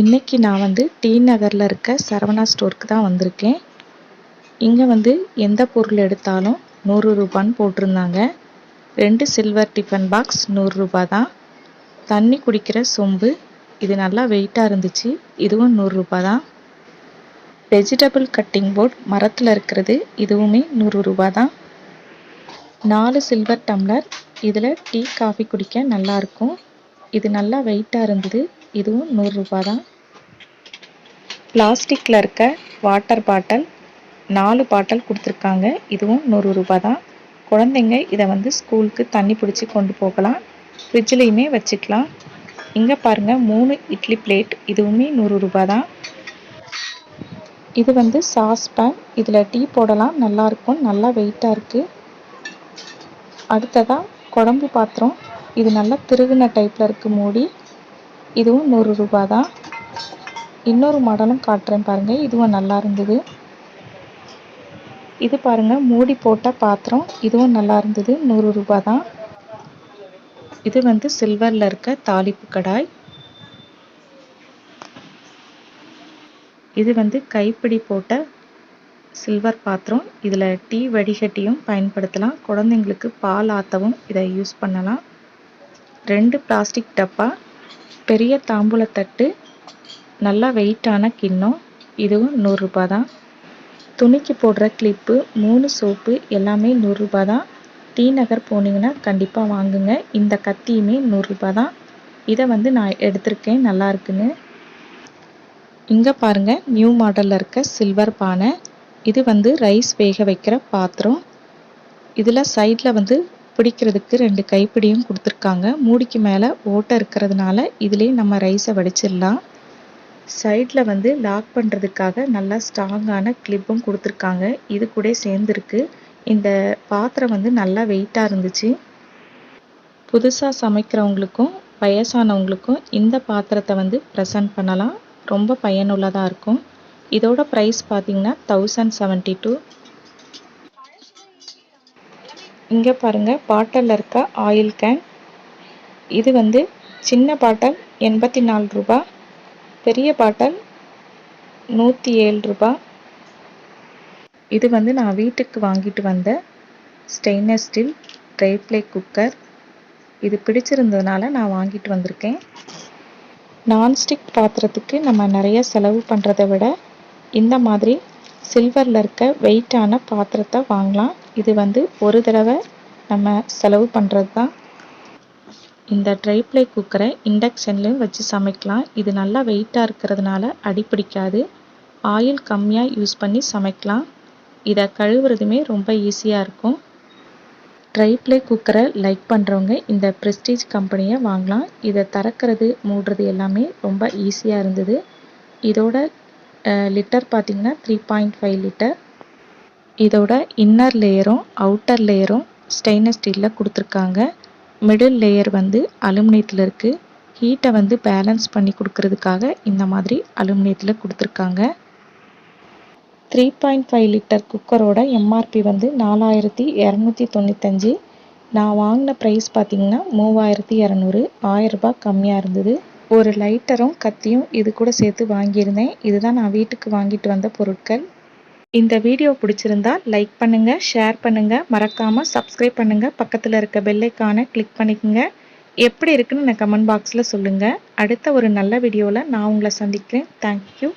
இன்னைக்கு நான் வந்து டி நகரில் இருக்க சரவணா ஸ்டோருக்கு தான் வந்திருக்கேன். இங்கே வந்து எந்த பொருள் எடுத்தாலும் நூறு ரூபான்னு போட்டிருந்தாங்க. ரெண்டு சில்வர் டிஃபன் பாக்ஸ் நூறுரூபா தான். தண்ணி குடிக்கிற சொம்பு இது நல்லா வெயிட்டாக இருந்துச்சு இதுவும் நூறுரூபா தான். வெஜிடபிள் கட்டிங் போர்ட் மரத்தில் இருக்கிறது இதுவுமே நூறுரூபா தான். நாலு சில்வர் டம்ளர் இதில் டீ காஃபி குடிக்க நல்லாயிருக்கும் இது நல்லா வெயிட்டாக இருந்தது. இதுவும் நூறுரூபா தான் பிளாஸ்டிக்கில் இருக்க வாட்டர் பாட்டில் நாலு பாட்டில் கொடுத்துருக்காங்க. இதுவும் நூறு ரூபா தான் குழந்தைங்க இதை வந்து ஸ்கூலுக்கு தண்ணி பிடிச்சி கொண்டு போகலாம். ஃப்ரிட்ஜ்லேயுமே வச்சுக்கலாம். இங்கே பாருங்கள் மூணு இட்லி பிளேட். இதுவுமே நூறு ரூபா தான் இது வந்து சாஸ் பேன். இதில் டீ போடலாம். நல்லாயிருக்கும் நல்லா வெயிட்டாக இருக்குது அடுத்ததாக குழம்பு பாத்திரம். இது நல்லா திருகுன டைப்பில் இருக்குது மூடி. இதுவும் நூறு ரூபா தான் இன்னொரு மாடலும் காட்டுறேன் பாருங்கள் இதுவும் நல்லா இருந்தது. இது பாருங்கள் மூடி போட்ட பாத்திரம். இதுவும் நல்லா இருந்தது. நூறு ரூபா தான் இது வந்து சில்வரில் இருக்க தாளிப்பு கடாய். இது வந்து கைப்பிடி போட்ட சில்வர் பாத்திரம். இதில் டீ வடிகட்டியும் பயன்படுத்தலாம். குழந்தைங்களுக்கு பால் ஆற்றவும் இதை யூஸ் பண்ணலாம். ரெண்டு பிளாஸ்டிக் டப்பா. பெரிய தாம்பூலத்தட்டு நல்லா வெயிட்டான கிண்ணம் இதுவும் நூறுரூபா தான் துணிக்கு போடுற கிளிப்பு மூணு சோப்பு எல்லாமே நூறுரூபா தான் டி நகர் போனீங்கன்னா கண்டிப்பாக வாங்குங்க. இந்த கத்தியுமே நூறுரூபா தான் இதை வந்து நான் எடுத்திருக்கேன். நல்லா இருக்குன்னு. இங்கே பாருங்கள் நியூ மாடலில் இருக்க சில்வர் பானை. இது வந்து ரைஸ் வேக வைக்கிற பாத்திரம். இதில் சைடில் வந்து பிடிக்கிறதுக்கு ரெண்டு கைப்பிடியும் கொடுத்துருக்காங்க. மூடிக்கு மேலே ஓட்டை இருக்கிறதுனால இதுலேயே நம்ம ரைஸை வடிச்சிடலாம். சைடில் வந்து லாக் பண்ணுறதுக்காக நல்லா ஸ்ட்ராங்கான கிளிப்பும் கொடுத்துருக்காங்க. இது கூட சேர்ந்துருக்கு. இந்த பாத்திரம் வந்து நல்லா வெயிட்டாக இருந்துச்சு. புதுசாக சமைக்கிறவங்களுக்கும் வயசானவங்களுக்கும் இந்த பாத்திரத்தை வந்து ப்ரெசன்ட் பண்ணலாம். ரொம்ப பயனுள்ளதாக இருக்கும். இதோட ப்ரைஸ் பார்த்திங்கன்னா தௌசண்ட் செவன்ட்டி டூ இங்கே பாருங்கள் பாட்டலில் இருக்க? ஆயில் கேன் இது வந்து சின்ன பாட்டல் எண்பத்தி நாலு ரூபா. பெரிய பாட்டல் நூற்றி ஏழு ரூபா. இது வந்து நான் வீட்டுக்கு வாங்கிட்டு வந்த stainless steel tri ply cooker இது பிடிச்சிருந்ததுனால நான் வாங்கிட்டு வந்திருக்கேன். நான்ஸ்டிக் பாத்திரத்துக்கு நம்ம நிறைய செலவு பண்ணுறதை விட இந்த மாதிரி சில்வரில் இருக்க வெயிட்டான பாத்திரத்தை வாங்கலாம். இது வந்து ஒரு தடவை நம்ம செலவு பண்ணுறது தான் இந்த ட்ரை ப்ளே குக்கரை இண்டக்ஷன்லேயும் வச்சு சமைக்கலாம். இது நல்லா வெயிட்டாக இருக்கிறதுனால அடிப்பிடிக்காது ஆயில் கம்மியாக யூஸ் பண்ணி சமைக்கலாம். இதை கழுவுறதுமே ரொம்ப ஈஸியாக இருக்கும். ட்ரை ப்ளே குக்கரை லைக் பண்ணுறவங்க இந்த ப்ரெஸ்டீஜ் கம்பெனியை வாங்கலாம். இதை திறக்கிறது மூடுறது எல்லாமே ரொம்ப ஈஸியாக இருந்தது. இதோட லிட்டர் பார்த்திங்கன்னா த்ரீ பாயிண்ட் ஃபைவ் லிட்டர் இதோட இன்னர் லேயரும் அவுட்டர் லேயரும் ஸ்டெயின்லெஸ் ஸ்டீலில் கொடுத்துருக்காங்க. மிடில் லேயர் வந்து அலுமினியத்தில் இருக்குது ஹீட்டை வந்து பேலன்ஸ் பண்ணி கொடுக்கறதுக்காக இந்த மாதிரி அலுமினியத்தில் கொடுத்துருக்காங்க. த்ரீ பாயிண்ட் ஃபைவ் லிட்டர் குக்கரோட எம்ஆர்பி வந்து நாலாயிரத்தி இரநூத்தி தொண்ணூத்தஞ்சு. நான் வாங்கின ப்ரைஸ் பார்த்தீங்கன்னா மூவாயிரத்தி இரநூறு. ஆயிரரூபா கம்மியாக இருந்தது. ஒரு லைட்டரும் கத்தியும் இது கூட சேர்த்து வாங்கியிருந்தேன். இதுதான் நான் வீட்டுக்கு வாங்கிட்டு வந்த பொருட்கள். இந்த வீடியோ பிடிச்சிருந்தா லைக் பண்ணுங்கள் ஷேர் பண்ணுங்கள் மறக்காமல் சப்ஸ்கிரைப் பண்ணுங்கள் பக்கத்தில் இருக்க பெல்லைக்கான கிளிக் பண்ணிக்கோங்க. எப்படி இருக்குன்னு நான் கமெண்ட் பாக்ஸில் சொல்லுங்கள் அடுத்த ஒரு நல்ல வீடியோவில் நான் உங்களை சந்திக்கிறேன். தேங்க்யூ